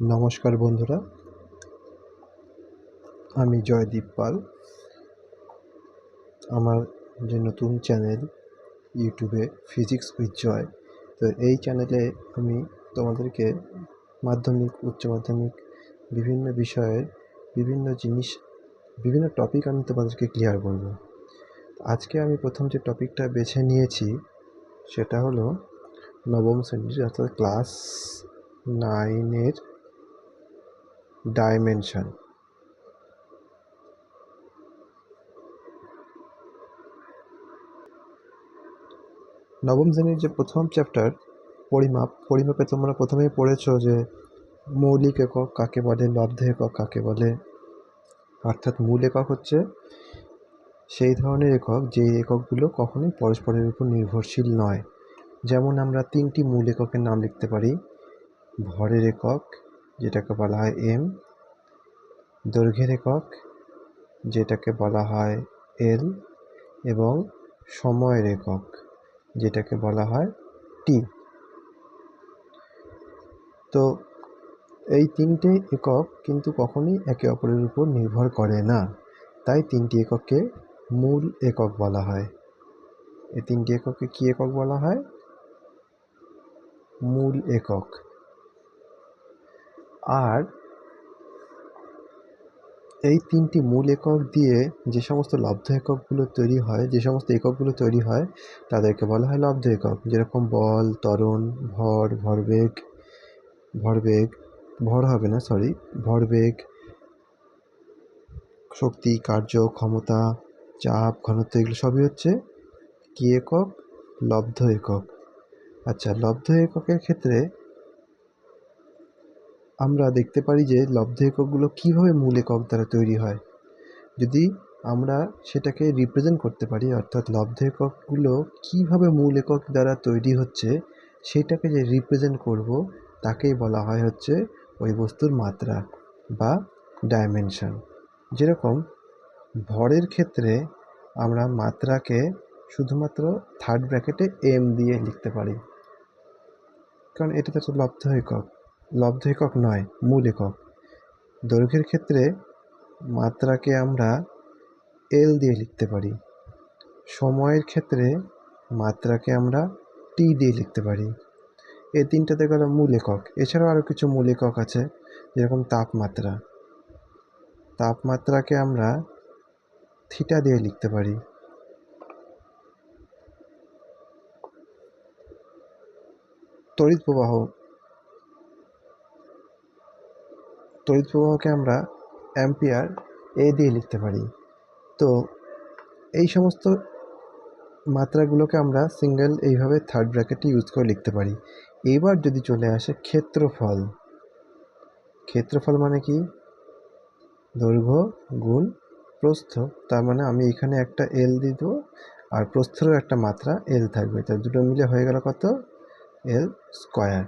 নমস্কার বন্ধুরা, আমি জয়দীপ পাল। আমার যে নতুন চ্যানেল ইউটিউবে ফিজিক্স উইথ জয় তো এই চ্যানেলে আমি তোমাদেরকে মাধ্যমিক, উচ্চ মাধ্যমিক বিভিন্ন বিষয়ের বিভিন্ন জিনিস, বিভিন্ন টপিক আমি তোমাদেরকে ক্লিয়ার করব। আজকে আমি প্রথম যে টপিকটা বেছে নিয়েছি, সেটা হলো নবম শ্রেণির অর্থাৎ ক্লাস নাইনের ডাইমেনশন নবম শ্রেণির যে প্রথম চ্যাপ্টার পরিমাপ, পরিমাপে তোমরা প্রথমেই পড়েছো যে মৌলিক একক কাকে বলে, লব্ধ একক কাকে বলে? অর্থাৎ মূল একক হচ্ছে সেই ধরনের একক যে এককগুলো কখনোই পরস্পরের উপর নির্ভরশীল নয়। যেমন আমরা তিনটি মূল এককের নাম লিখতে পারি, ভরের একক যেটাকে বলা হয় এম। দৈর্ঘ্যের একক, যেটাকে বলা হয় এল। এবং সময়ের একক, যেটাকে বলা হয় টি। তো এই তিনটে একক কিন্তু কখনোই একে অপরের উপর নির্ভর করে না। তাই তিনটি একককে মূল একক বলা হয়। এই তিনটি একককে কী একক বলা হয়? মূল একক। আর এই তিনটি মূল একক দিয়ে যে সমস্ত লব্ধ এককগুলো তৈরি হয়, যে সমস্ত এককগুলো তৈরি হয়, তাদেরকে বলা হয় লব্ধ একক। যেরকম বল, ত্বরণ, ভর, ভরবেগ ভরবেগ, ভর হবে না সরি ভরবেগ, শক্তি, কার্য, ক্ষমতা, চাপ, ঘনত্ব, এগুলো সবই হচ্ছে কী একক? লব্ধ একক। আচ্ছা লব্ধ এককের ক্ষেত্রে আমরা দেখতে পারি যে লব্ধ এককগুলো কীভাবে মূল একক দ্বারা তৈরি হয়। যদি আমরা সেটাকে রিপ্রেজেন্ট করতে পারি, অর্থাৎ লব্ধ এককগুলো কীভাবে মূল একক দ্বারা তৈরি হচ্ছে, সেটাকে যে রিপ্রেজেন্ট করব, তাকেই বলা হয় হচ্ছে ওই বস্তুর মাত্রা বা ডাইমেনশন যেরকম ভরের ক্ষেত্রে আমরা মাত্রাকে শুধুমাত্র থার্ড ব্র্যাকেটে এম দিয়ে লিখতে পারি। কারণ এটা তো লব্ধ একক। লব্ধ একক নয় মূল একক দৈর্ঘ্যের ক্ষেত্রে মাত্রাকে আমরা এল দিয়ে লিখতে পারি। সময়ের ক্ষেত্রে মাত্রাকে আমরা টি দিয়ে লিখতে পারি। এই তিনটাতে গেল মূল একক এছাড়াও আরও কিছু মূল একক আছে, যেরকম তাপমাত্রা। তাপমাত্রাকে আমরা থিটা দিয়ে লিখতে পারি। তড়িৎ প্রবাহ তড়িৎ প্রবাহকে আমরা অ্যাম্পিয়ার এ দিয়ে লিখতে পারি। তো এই সমস্ত মাত্রাগুলোকে আমরা সিঙ্গেল এইভাবে থার্ড ব্র্যাকেটে ইউজ করে লিখতে পারি। এবার যদি চলে আসে ক্ষেত্রফল। ক্ষেত্রফল মানে কি? দৈর্ঘ্য গুণ প্রস্থ। তার মানে আমি এখানে একটা এল দেবো আর প্রস্থেরও একটা মাত্রা এল থাকবে। তার দুটো মিলে হয়ে গেল কত? এল স্কোয়ার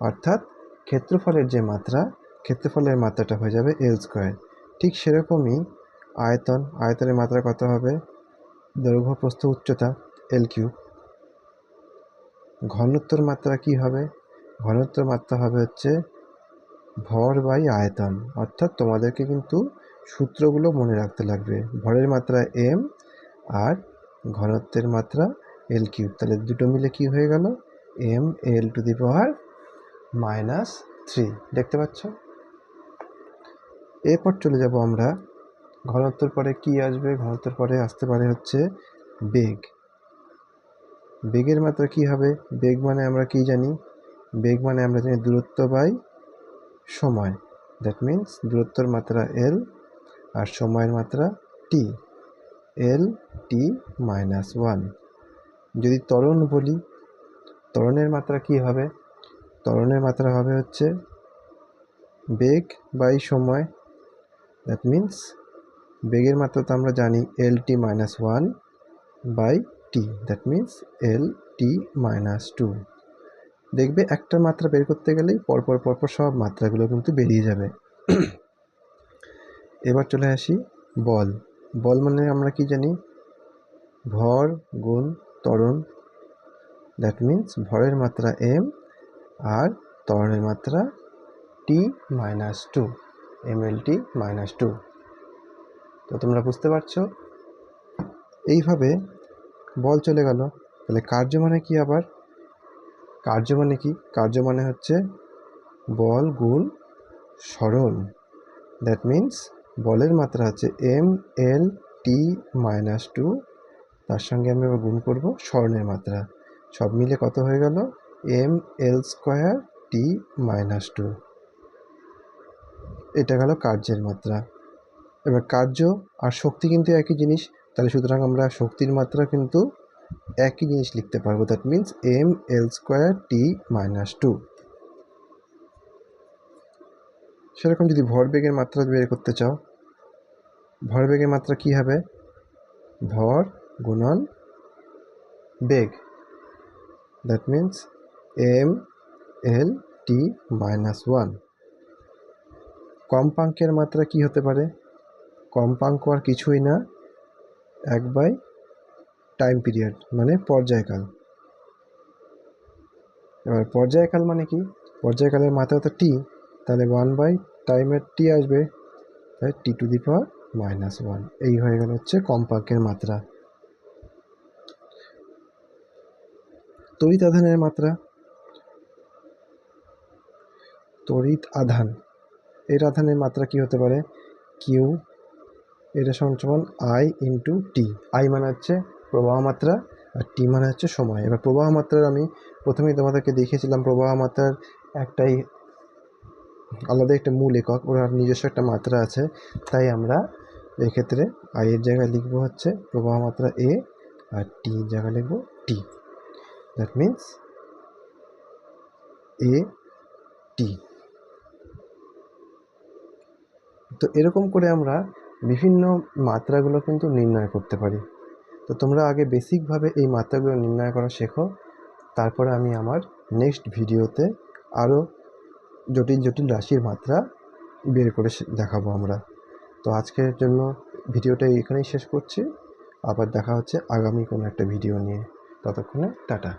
অর্থাৎ ক্ষেত্রফলের যে মাত্রা ক্ষেত্রফলের মাত্রাটা হয়ে যাবে এল স্কোয়ার ঠিক সেরকমই আয়তন, আয়তনের মাত্রা কত হবে? দৈর্ঘ্য, প্রস্থ, উচ্চতা এল কিউব ঘনত্বর মাত্রা কি হবে? ঘনত্বর মাত্রা হবে হচ্ছে ভর বাই আয়তন। অর্থাৎ তোমাদেরকে কিন্তু সূত্রগুলো মনে রাখতে লাগবে। ভরের মাত্রা এম আর ঘনত্বের মাত্রা এল কিউব তাহলে দুটো মিলে কি হয়ে গেল? M L to the power minus three দেখতে পাচ্ছ? এরপর চলে যাব আমরা। ঘনত্বর পরে কি আসবে? ঘনত্বর পরে আসতে পারে হচ্ছে বেগ। বেগের মাত্রা কি হবে? বেগ মানে আমরা কি জানি? বেগ মানে আমরা জানি দূরত্ব বাই সময়। দ্যাট মিন্স দূরত্বর মাত্রা এল আর সময়ের মাত্রা টি এল টি মাইনাস ওয়ান যদি ত্বরণ বলি, ত্বরণের মাত্রা কি হবে? ত্বরণের মাত্রা হবে হচ্ছে বেগ বাই সময় দ্যাট মিন্স বেগের মাত্রা তো আমরা জানি L T minus one by T that means L T minus two দেখবে একটা মাত্রা বের করতে গেলেই পরপর পরপর সব মাত্রাগুলো কিন্তু বেরিয়ে যাবে। এবার চলে আসি বল। বল মানে আমরা কি জানি? ভর গুণ ত্বরণ। দ্যাট মিন্স ভরের মাত্রা এম আর ত্বরণের মাত্রা T minus two M L T minus two তো তোমরা বুঝতে পারছ? এইভাবে বল চলে গেল। তাহলে কার্য মানে কি আবার? কার্য মানে কি? কার্য মানে হচ্ছে বল গুণ সরণ দ্যাট মিন্স বলের মাত্রা হচ্ছে M L T minus two তার সঙ্গে আমি আবার গুণ করব স্বর্ণের মাত্রা। সব মিলে কত হয়ে গেল? M L square T minus two এটা গেল কার্যের মাত্রা। এবার কার্য আর শক্তি কিন্তু একই জিনিস, তাহলে সুতরাং আমরা শক্তির মাত্রা কিন্তু একই জিনিস লিখতে পারব। That means M L square T minus two সেরকম যদি ভরবেগের মাত্রা বের করতে চাও, ভরবেগের মাত্রা কী হবে? ভর গুণন বেগ। That means M L T minus one কম্পাঙ্কের মাত্রা কি হতে পারে? কম্পাঙ্ক আর কিছুই না, এক বাই টাইম পিরিয়ড মানে পর্যায়কাল। এবার পর্যায়কাল মানে কি? পর্যায়কালের মাত্রা তো টি তাহলে ওয়ান বাই টাইমের টি আসবে, তাই T to the power minus one এই হয়ে গেল হচ্ছে কম্পাঙ্কের মাত্রা। তড়িৎ আধানের মাত্রা। তড়িৎ আধান। এর আধানের মাত্রা কি হতে পারে? কিউ এটা সমান আই ইন্টু টি আই মানে হচ্ছে প্রবাহ মাত্রা আর টি মানে হচ্ছে সময়। এবার প্রবাহ মাত্রার আমি প্রথমেই তোমাদেরকে দেখিয়েছিলাম, প্রবাহ মাত্রার একটাই আলাদা একটা মূল একক, ওর নিজস্ব একটা মাত্রা আছে। তাই আমরা এক্ষেত্রে আই এর জায়গায় লিখব হচ্ছে প্রবাহ মাত্রা এ আর টি জায়গায় লিখব টি দ্যাট মিন্স এ টি তো এরকম করে আমরা বিভিন্ন মাত্রাগুলো কিন্তু নির্ণয় করতে পারি। তো তোমরা আগে বেসিকভাবে এই মাত্রাগুলো নির্ণয় করা শেখো। তারপরে আমি আমার নেক্সট ভিডিওতে আরও জটিল জটিল রাশির মাত্রা বের করে দেখাবো আমরা। তো আজকের জন্য ভিডিওটা এখানেই শেষ করছি। আবার দেখা হচ্ছে আগামী কোনো একটা ভিডিও নিয়ে। ততক্ষণে টাটা।